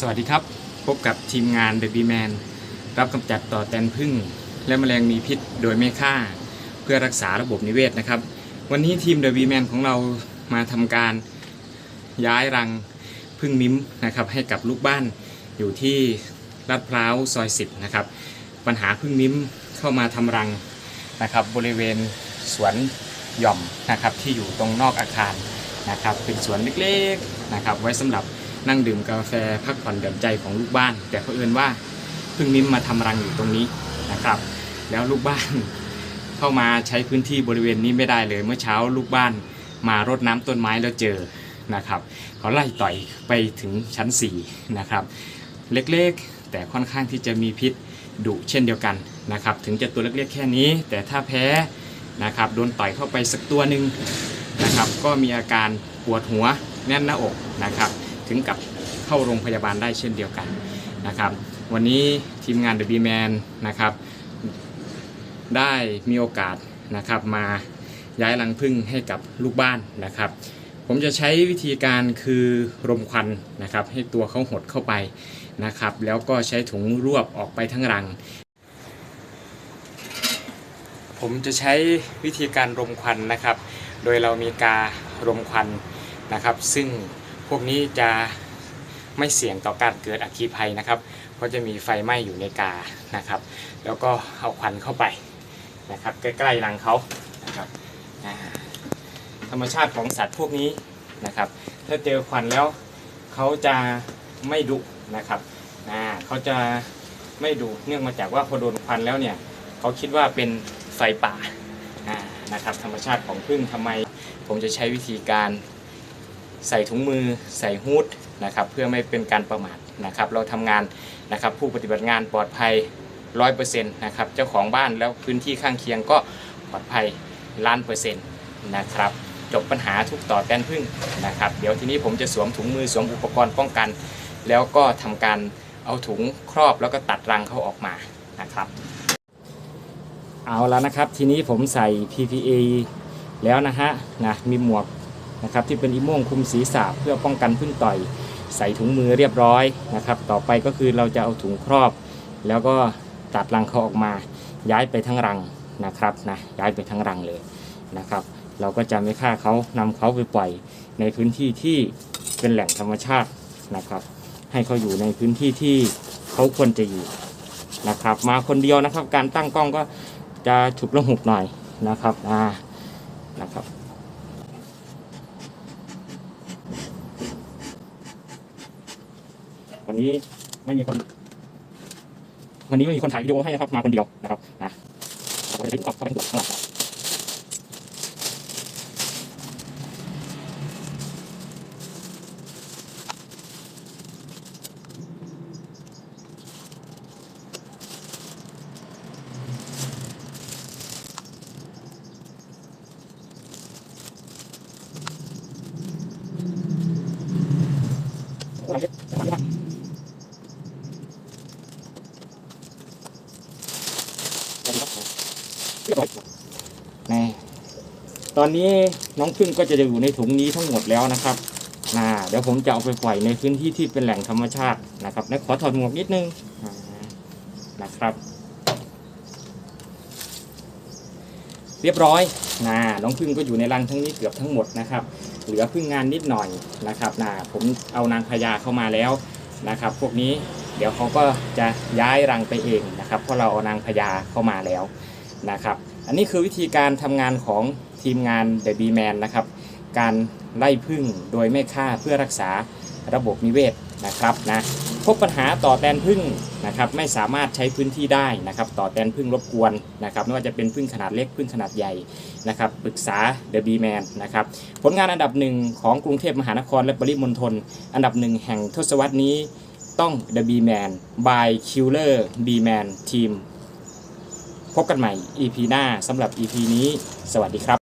สวัสดีครับ พบกับทีมงาน The b e Man รับกำจัดต่อแตนพึ่ง และแมลงมีพิษโดยไม่ฆ่า เพื่อรักษาระบบนิเวศนะครับ วันนี้ทีม The b e Man ของเรามาทำการย้ายรังพึ่งมิ้มนะครับให้กับลูกบ้านอยู่ที่ลาดพร้าวซอย10นะครับปัญหาพึ่งมิ้มเข้ามาทำรังนะครับ บริเวณสวนหย่อมนะครับที่อยู่ตรงนอกอาคารนะครับ เป็นสวนเล็กๆนะครับ ไว้สำหรับ นั่งดื่มกาแฟพักผ่อนหย่อนใจของลูกบ้าน แต่เผอิญว่าพึ่งมิ้มมาทำรังอยู่ตรงนี้นะครับ แล้วลูกบ้านเข้ามาใช้พื้นที่บริเวณนี้ไม่ได้เลย เมื่อเช้าลูกบ้านมารดน้ำต้นไม้แล้วเจอนะครับเขาไล่ต่อยไปถึงชั้น4นะครับเล็กๆ แต่ค่อนข้างที่จะมีพิษดุเช่นเดียวกันนะครับถึงจะตัวเล็กๆแค่นี้ แต่ถ้าแพ้นะครับโดนต่อยเข้าไปสักตัวหนึ่งนะครับก็มีอาการปวดหัวแน่นหน้าอกนะครับ ถึงกับเข้าโรงพยาบาลได้เช่นเดียวกันนะครับ วันนี้ทีมงาน The B-Man นะครับได้มีโอกาสนะครับมาย้ายรังผึ้งให้กับลูกบ้านนะครับ ผมจะใช้วิธีการคือรมควันนะครับ ให้ตัวเขาหดเข้าไปนะครับ แล้วก็ใช้ถุงรวบออกไปทั้งรัง ผมจะใช้วิธีการรมควันนะครับ โดยเรามีการมควันนะครับ ซึ่ง พวกนี้จะไม่เสี่ยงต่อการเกิดอัคคีภัยนะครับ เพราะจะมีไฟไหม้อยู่ในกานะครับ แล้วก็เอาควันเข้าไปนะครับ ใกล้ๆรังเขานะครับธรรมชาติของสัตว์พวกนี้นะครับ ถ้าเจอควันแล้วเขาจะไม่ดุนะครับเขาจะไม่ดุเนื่องมาจากว่าพอโดนควันแล้วเนี่ยเขาคิดว่าเป็นไฟป่าอ่านะครับ ธรรมชาติของพึ่งทำไม ผมจะใช้วิธีการ ใส่ถุงมือ ใส่ฮูดนะครับเพื่อไม่เป็นการประมาทนะครับเราทำงานนะครับผู้ปฏิบัติงานปลอดภัย100%นะครับเจ้าของบ้านแล้วพื้นที่ข้างเคียงก็ปลอดภัยล้านเปอร์เซ็นต์นะครับจบปัญหาทุกต่อแตนพึ่งนะครับเดี๋ยวทีนี้ผมจะสวมถุงมือสวมอุปกรณ์ป้องกัน แล้วก็ทำการเอาถุงครอบแล้วก็ตัดรังเขาออกมานะครับเอาแล้วนะครับทีนี้ผมใส่ PPA แล้วนะฮะนะมีหมวก นะครับที่เป็นอีโม่งคุมศีรษะเพื่อป้องกันพึ่งต่อย ใส่ถุงมือเรียบร้อยนะครับต่อไปก็คือเราจะเอาถุงครอบ แล้วก็ตัดรังเขาออกมา ย้ายไปทั้งรังนะครับนะย้ายไปทั้งรังเลยนะครับ เราก็จะไม่ฆ่าเขานำเขาไปปล่อยในพื้นที่ที่เป็นแหล่งธรรมชาตินะครับ ให้เขาอยู่ในพื้นที่ที่เขาควรจะอยู่นะครับ มาคนเดียวนะครับ การตั้งกล้องก็จะฉุกละหุกหน่อยนะครับอ่านะครับ วันนี้ไม่มีคน วันนี้ไม่มีคนถ่ายวิดีโอให้นะครับ มาคนเดียวนะครับนะเราจะได้ตอบเข้าไปดูข้างหลัง นี่ตอนนี้น้องพึ่งก็จะอยู่ในถุงนี้ทั้งหมดแล้วนะครับนะเดี๋ยวผมจะเอาไปปล่อยในพื้นที่ที่เป็นแหล่งธรรมชาตินะครับและขอถอดหมวกนิดนึงนะครับ เรียบร้อยนะน้องพึ่งก็อยู่ในรังทั้งนี้เกือบทั้งหมดนะครับ เหลือพึ่งงานนิดหน่อยนะครับนะผมเอานางพญาเข้ามาแล้วนะครับ พวกนี้เดี๋ยวเขาก็จะย้ายรังไปเองนะครับ เพราะเราเอานางพญาเข้ามาแล้ว นะครับ อันนี้คือวิธีการทำงานของทีมงาน The b e Man นะครับ การไล่พึ่งโดยไม่ฆ่าเพื่อรักษาระบบนิเวศนะครับนะพบปัญหาต่อแตนพึ่งนะครับไม่สามารถใช้พื้นที่ได้นะครับต่อแตนพึ่งรบกวนนะครับไม่ว่าจะเป็นพึ่งขนาดเล็กพึ่งขนาดใหญ่นะครับปรึกษา The b e Man นนะครับผลงานอันดับหนึ่งของกรุงเทพมหานครและปริมณฑลอันดับหนึ่งแห่งทศวรรษนี้ต้อง The b e Man by Killer b Man Team พบกันใหม่ EP หน้าสำหรับ EP นี้ สวัสดีครับ